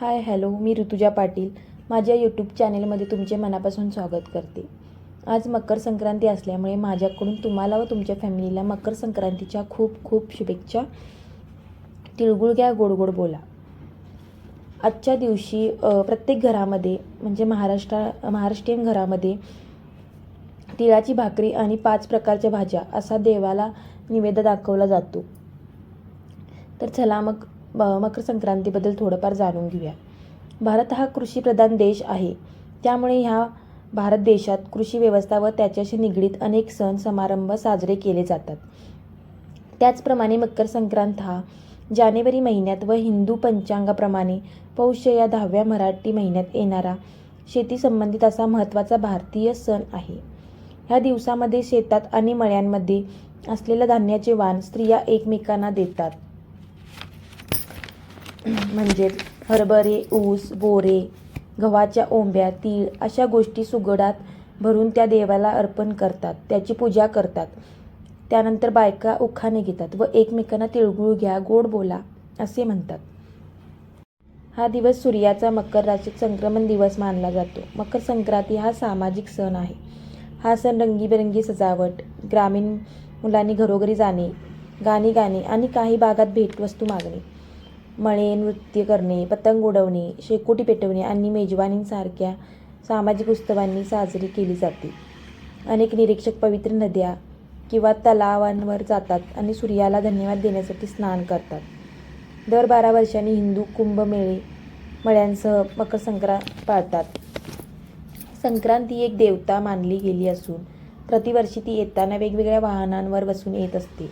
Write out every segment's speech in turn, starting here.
हाय hello मी ऋतुजा पाटील. माझ्या YouTube चॅनेलमध्ये तुमचे मनापासून स्वागत करते. आज मकर संक्रांती असल्यामुळे माझ्याकडून तुम्हाला व तुमच्या फॅमिलीला मकर संक्रांतीच्या खूप खूप शुभेच्छा. तिळगुळ घ्या गोड गोड बोला. आजच्या दिवशी प्रत्येक घरामध्ये म्हणजे महाराष्ट्रा महाराष्ट्रीयन घरामध्ये तिळाची भाकरी आणि पाच प्रकारच्या भाज्या असा देवाला निवेद दाखवला जातो. तर चला मग मकर संक्रांतीबद्दल थोडंफार जाणून घेऊया. भारत हा कृषीप्रधान देश आहे. त्यामुळे ह्या भारत देशात कृषी व्यवस्था व त्याच्याशी निगडीत अनेक सण समारंभ साजरे केले जातात. त्याचप्रमाणे मकर संक्रांत हा जानेवारी महिन्यात व हिंदू पंचांगाप्रमाणे पौष या दहाव्या मराठी महिन्यात येणारा शेती संबंधित असा महत्त्वाचा भारतीय सण आहे. ह्या दिवसामध्ये शेतात आणि मळ्यांमध्ये असलेल्या धान्याचे वाण स्त्रिया एकमेकांना देतात. म्हणजे हरभरे ऊस बोरे गव्हाच्या ओंब्या तीळ अशा गोष्टी सुगडात भरून त्या देवाला अर्पण करतात त्याची पूजा करतात. त्यानंतर बायका उखाणे घेतात व एकमेकांना तिळगुळ घ्या गोड बोला असे म्हणतात. हा दिवस सूर्याचा मकर राशीत संक्रमण दिवस मानला जातो. मकर संक्रांती हा सामाजिक सण आहे. हा सण रंगीबेरंगी सजावट ग्रामीण मुलांनी घरोघरी जाणे गाणी गाणे आणि काही भागात भेटवस्तू मागणे. मळे नृत्य करणे पतंग उडवणे शेकोटी पेटवणे आणि मेजवानींसारख्या सामाजिक उत्सवांनी साजरी केली जाते. अनेक निरीक्षक पवित्र नद्या किंवा तलावांवर जातात आणि सूर्याला धन्यवाद देण्यासाठी स्नान करतात. दर बारा वर्षांनी हिंदू कुंभमेळे मळ्यांसह मकर संक्रांत पाळतात. संक्रांत ही एक देवता मानली गेली असून प्रतिवर्षी ती येताना वेगवेगळ्या वाहनांवर बसून येत असते.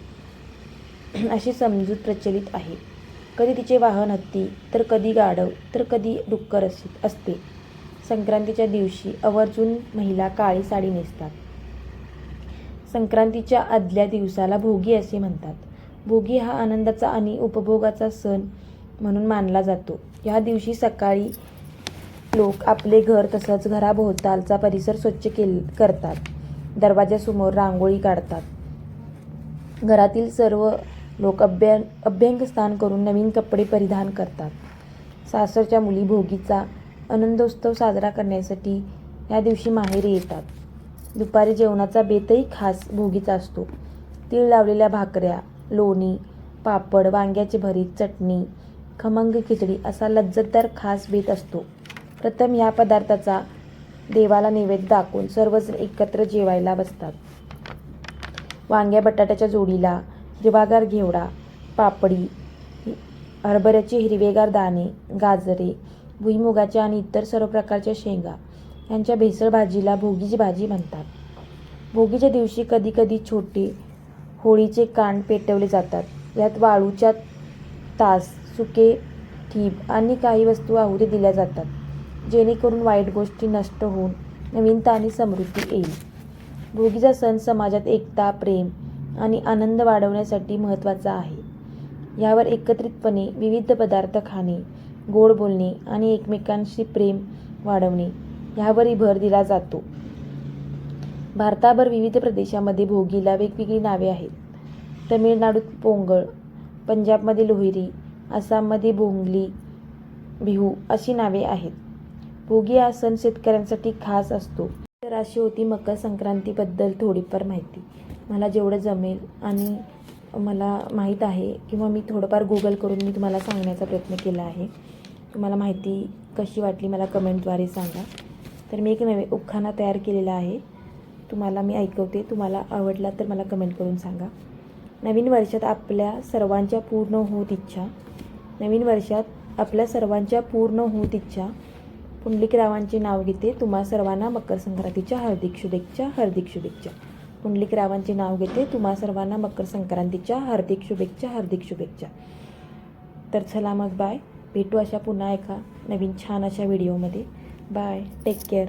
अशी समजूत प्रचलित आहे. कधी तिचे वाहन हत्ती तर कधी गाढव तर कधी डुक्कर अस असते. संक्रांतीच्या दिवशी आवर्जून महिला काळी साडी नेसतात. संक्रांतीच्या आदल्या दिवसाला भोगी असे म्हणतात. भोगी हा आनंदाचा आणि उपभोगाचा सण म्हणून मानला जातो. या दिवशी सकाळी लोक आपले घर तसंच घराभोवतालचा परिसर स्वच्छ केल करतात. दरवाजासमोर रांगोळी काढतात. घरातील सर्व लोक अभ्यं अभ्यंगस्नान करून नवीन कपडे परिधान करतात. सासरच्या मुली भोगीचा आनंदोत्सव साजरा करण्यासाठी ह्या दिवशी माहेरी येतात. दुपारी जेवणाचा बेतही खास भोगीचा असतो. तीळ लावलेल्या भाकऱ्या लोणी पापड वांग्याची भरीत चटणी खमंग खिचडी असा लज्जतदार खास बेत असतो. प्रथम या पदार्थाचा देवाला नैवेद्य दाखवून सर्वजण एकत्र जेवायला बसतात. वांग्या बटाट्याच्या जोडीला हिरवागार घेवडा पापडी हरभऱ्याचे हिरवेगार दाणे गाजरे भुईमुगाच्या आणि इतर सर्व प्रकारच्या शेंगा यांच्या भेसळ भाजीला भोगीची भाजी म्हणतात. भोगीच्या दिवशी कधीकधी छोटे होळीचे कान पेटवले जातात. यात वाळूच्या तास सुके ठीप आणि काही वस्तू आहुती दिल्या जातात. जेणेकरून वाईट गोष्टी नष्ट होऊन नवीनता आणि समृद्धी येईल. भोगीचा सण समाजात एकता प्रेम आणि आनंद वाढवण्यासाठी महत्त्वाचा आहे. यावर एकत्रितपणे विविध पदार्थ खाणे गोड बोलणे आणि एकमेकांशी प्रेम वाढवणे ह्यावरही भर दिला जातो. भारताभर विविध प्रदेशामध्ये भोगीला वेगवेगळी नावे आहेत. तमिळनाडूत पोंगळ पंजाबमध्ये लोहिरी आसाममध्ये भोंगली बिहू अशी नावे आहेत. भोगी हा सण शेतकऱ्यांसाठी खास असतो. तर अशी होती मकर संक्रांतीबद्दल थोडीफार माहिती. मला जेवढं जमेल आणि मला माहीत आहे किंवा मी थोडंफार गुगल करून मी तुम्हाला सांगण्याचा प्रयत्न केला आहे. तुम्हाला माहिती कशी वाटली मला कमेंटद्वारे सांगा. तर मी एक नवे उखाना तयार केलेला आहे. तुम्हाला मी ऐकवते. तुम्हाला आवडला तर मला कमेंट करून सांगा. नवीन वर्षात आपल्या सर्वांच्या पूर्ण होत इच्छा. नवीन वर्षात आपल्या सर्वांच्या पूर्ण होत इच्छा. पुंडलिकरावांचे नाव घेते. तुम्हा सर्वांना मकर संक्रांतीच्या हार्दिक शुभेच्छा हार्दिक शुभेच्छा. पुंडलिकरावांचे नाव घेते. तुम्हा सर्वांना मकर संक्रांतीच्या हार्दिक शुभेच्छा हार्दिक शुभेच्छा. तर चला मग बाय भेटू अशा पुन्हा एका नवीन छान अशा व्हिडिओमध्ये बाय टेक केअर